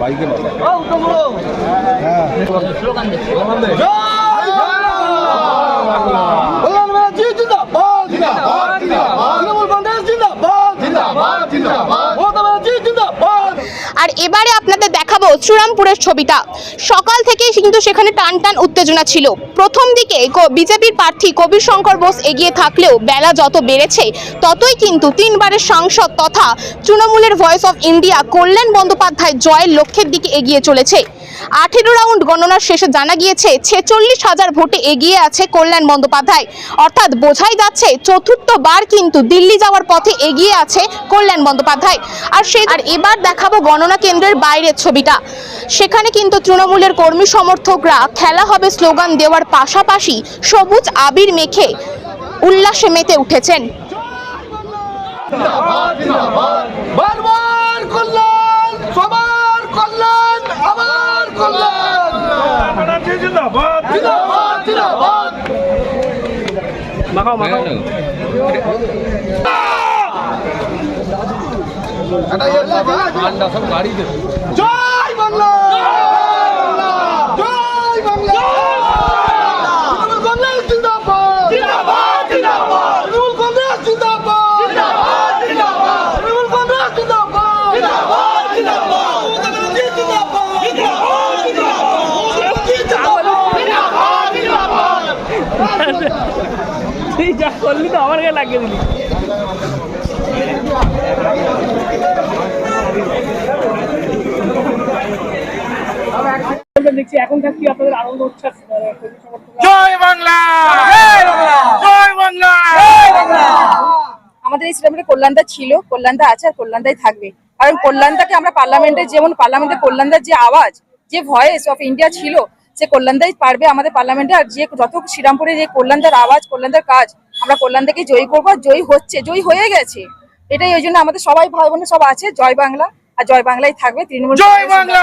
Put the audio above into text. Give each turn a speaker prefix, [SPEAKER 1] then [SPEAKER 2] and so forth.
[SPEAKER 1] বাইকে হ্যাঁ।
[SPEAKER 2] জিন্দাবাদ জিন্দাবাদ জিন্দাবাদ জিন্দাবাদ প্রধানমন্ত্রী জিন্দাবাদ
[SPEAKER 3] আর এবারে আপনাদের দেখাবো শ্রীরামপুরের ছবিটা। সকাল থেকেই কিন্তু সেখানে টান টান উত্তেজনা ছিল। প্রথম দিকে বিজেপির প্রার্থী কবির শঙ্কর বোস এগিয়ে থাকলেও বেলা যত বেড়েছে, ততই কিন্তু তিনবারের সাংসদ তথা তৃণমূলের voice of India Kalyan Bandyopadhyay জয়ের লক্ষ্যের দিকে এগিয়ে চলেছে। আঠেরো রাউন্ড গণনার শেষে জানা গিয়েছে, ছেচল্লিশ হাজার ভোটে এগিয়ে আছে কল্যাণ বন্দ্যোপাধ্যায়। অর্থাৎ বোঝাই যাচ্ছে চতুর্থবার কিন্তু দিল্লি যাওয়ার পথে এগিয়ে আছে কল্যাণ বন্দ্যোপাধ্যায়। আর সে আর এবার দেখাবো গণনা কেন্দ্রের বাইরের ছবিটা। সেখানে কিন্তু তৃণমূলের কর্মী সমর্থকরা, খেলা হবে স্লোগান দেওয়ার পাশাপাশি সবুজ আবির মেখে উল্লাসে মেতে উঠেছেন
[SPEAKER 2] বারবার কল্যাণ সবার কল্যাণ আমার কল্যাণ জিন্দাবাদ জিন্দাবাদ
[SPEAKER 1] ঠান্ডা সব গাড়িতে
[SPEAKER 2] জয় বাংলা জয় বাংলা তৃণমূল কংগ্রেস জিন্দাবাদ জিন্দাবাদ জিন্দাবাদ তৃণমূল কংগ্রেস জিন্দাবাদ জিন্দাবাদ জিন্দাবাদ তৃণমূল কংগ্রেস জিন্দাবাদ জিন্দাবাদ জিন্দাবাদ মোদী জিন্দাবাদ জিন্দাবাদ জিন্দাবাদ জিন্দাবাদ জিন্দাবাদ
[SPEAKER 4] তুই যা করলি তো আমার গায়ে লাগিয়ে দিলি। দেখছি এখনকার কি আপনাদের আনন্দ উচ্ছ্বাস আহ, কর্মী সমর্থকরা-
[SPEAKER 1] জয় বাংলা! জয় বাংলা!
[SPEAKER 5] আমাদের এই শ্রীরামপুরে কল্যাণদা ছিল কল্যাণদা আছে আর কল্যাণদাই থাকবে। কারণ কল্যাণদাকে আমরা পার্লামেন্টে যেমন পার্লামেন্টে কল্যাণদার যে আওয়াজ যে ভয়েস অফ ইন্ডিয়া ছিল সে কল্যাণদাই পারবে আমাদের পার্লামেন্টে আর যে যত শ্রীরামপুরে যে কল্যাণদার আওয়াজ কল্যাণদার কাজ আমরা কল্যাণদাকে জয়ী করব জয়ী হচ্ছে জয়ী হয়ে গেছে এটাই ওই জন্য আমাদের সবাই ভাই বোন সব আছে জয় বাংলা আর জয় বাংলাই থাকবে তৃণমূল
[SPEAKER 1] জয় বাংলা